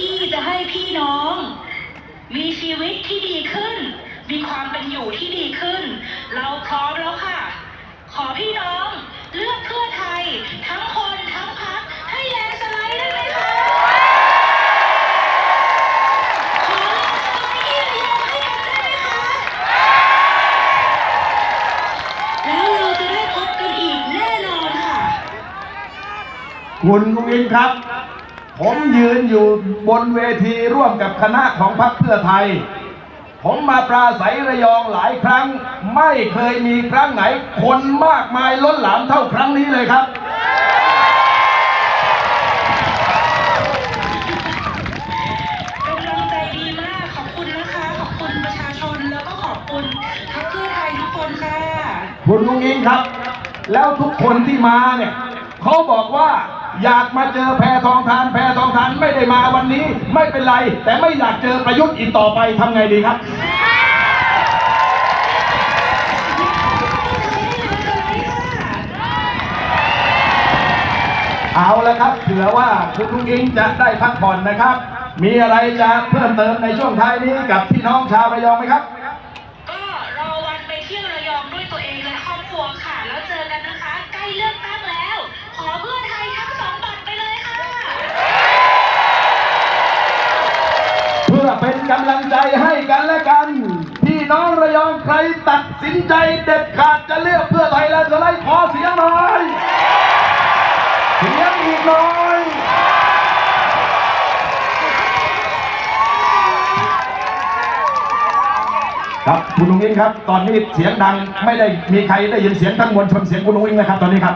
ที่จะให้พี่น้อง มีชีวิตที่ดีขึ้น มีความเป็นอยู่ที่ดีขึ้น เราพร้อมแล้วค่ะ ขอพี่น้องเลือกเพื่อไทย ทั้งคนทั้งพักให้แลนสไลด์ได้ไหมคะ ขอแลนสไลด์ทีเดียให้กันได้ไหมคะ แล้วเราจะได้พบกันอีกแน่นอนค่ะ คุณกุ้งอิงครับ ผมยืนอยู่บนเวทีร่วมกับคณะของพรรคเพื่อไทย ผมมาปราศัยระยองหลายครั้ง ไม่เคยมีครั้งไหน คนมากมายล้นหลามเท่าครั้งนี้เลยครับ กำลังใจดีมาก ขอบคุณนะคะ ขอบคุณประชาชน แล้วก็ขอบคุณพรรคเพื่อไทยทุกคนค่ะ คุณลุงอิงครับ แล้วทุกคนที่มาเนี่ยเขาบอกว่า อยากมาเจอแพทองทานแพทองทานไม่ได้มาวันนี้ ไม่เป็นไร แต่ไม่อยากเจอประยุทธ์อีกต่อไปทำไงดีครับเอาละครับเผื่อว่าคุณลุงอิงจะได้พักผ่อนนะครับ มีอะไรจะเพิ่มเติมในช่วงท้ายนี้กับพี่น้องชาวระยองไหมครับ ก็รอวันไปเที่ยวระยองด้วยตัวเองและครอบครัวค่ะ แล้วเจอกันนะคะ ใกล้เลือกตั้ง กำลังใจให้กันและกัน พี่น้องระยองใครตัดสินใจเด็ดขาดจะเลือกเพื่อไทยแล้วจะไล่ขอเสียงหน่อยเสียงอีกหน่อยครับคุณลุงอิงครับ ตอนนี้เสียงดังไม่ได้มีใครได้ยินเสียงทั้งมวลชนเสียงคุณลุงอิงนะครับ ตอนนี้ครับ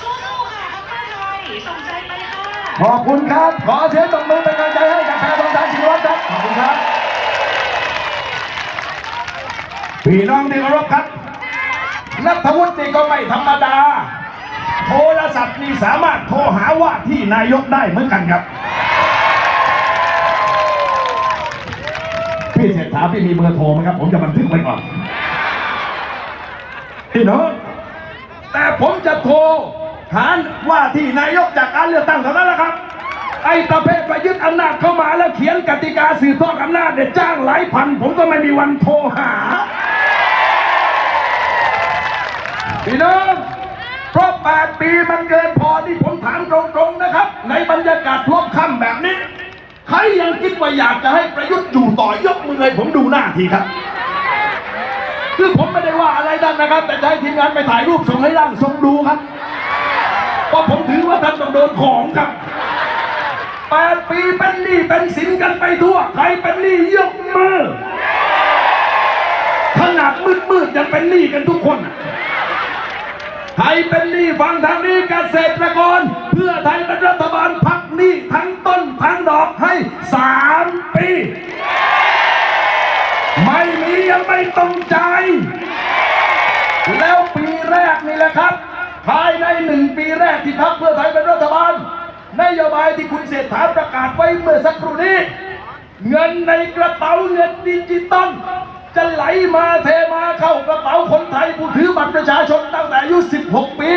สู้ๆค่ะพรรคเพื่อไทยส่งใจไปค่ะขอบคุณครับ ขอเสียงตบมือเป็นกำลังใจให้กับแพท องทานชินวัตรครับ ขอบคุณครับ พี่น้องที่เคารพครับ นัทวุฒินี่ก็ไม่ธรรมดา โทรศัพท์นี่สามารถโทรหาว่าที่นายกได้เหมือนกันครับ พี่เศรษฐาพี่มีเบอร์โทรไหมครับ ผมจะบันทึกไว้ก่อน พี่น้อง แต่ผมจะโทรหาว่าที่นายกจากการเลือกตั้งเท่านั้นแหละครับ ไอ้ประเภทประยึดอำนาจเข้ามาแล้วเขียนกติกาสืบทอดอำนาจเนี่ยจ้างหลายพัน ผมก็ไม่มีวันโทรหา พี่น้องเพราะแปดปีมันเกินพอที่ผมถามตรงๆนะครับ ในบรรยากาศลบค่ำแบบนี้ ใครยังคิดว่าอยากจะให้ประยุทธ์อยู่ต่อยกมือให้ผมดูหน้าทีครับ คือผมไม่ได้ว่าอะไรท่านนะครับ แต่จะให้ทีมงานไปถ่ายรูปส่งให้ร่างทรงดูครับเพราะผมถือว่าท่านต้องโดนของครับ แปดปีเป็นหนี้เป็นสินกันไปทั่ว ใครเป็นหนี้ยกมือ ขนาดมืดๆยังเป็นหนี้กันทุกคนใครเป็นหนี้ฟังทางนี้เกษตรกร เพื่อไทยเป็นรัฐบาลพักหนี้ทั้งต้นทั้งดอกให้สามปี ไม่มียังไม่ต้องจ่ายแล้วปีแรกนี่แหละครับ ภายในหนึ่งปีแรกที่พักเพื่อไทยเป็น นโยบายที่คุณเศรษฐาประกาศไว้เมื่อสักครู่นี้ เงินในกระเป๋าเงินดิจิตอลจะไหลมาเทมาเข้ากระเป๋าคนไทยผู้ถือบัตรประชาชนตั้งแต่อายุ 16 ปี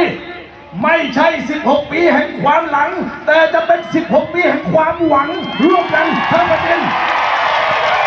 ไม่ใช่ 16 ปีแห่งความหลัง แต่จะเป็น 16 ปีแห่งความหวังร่วมกันทั้งประเทศ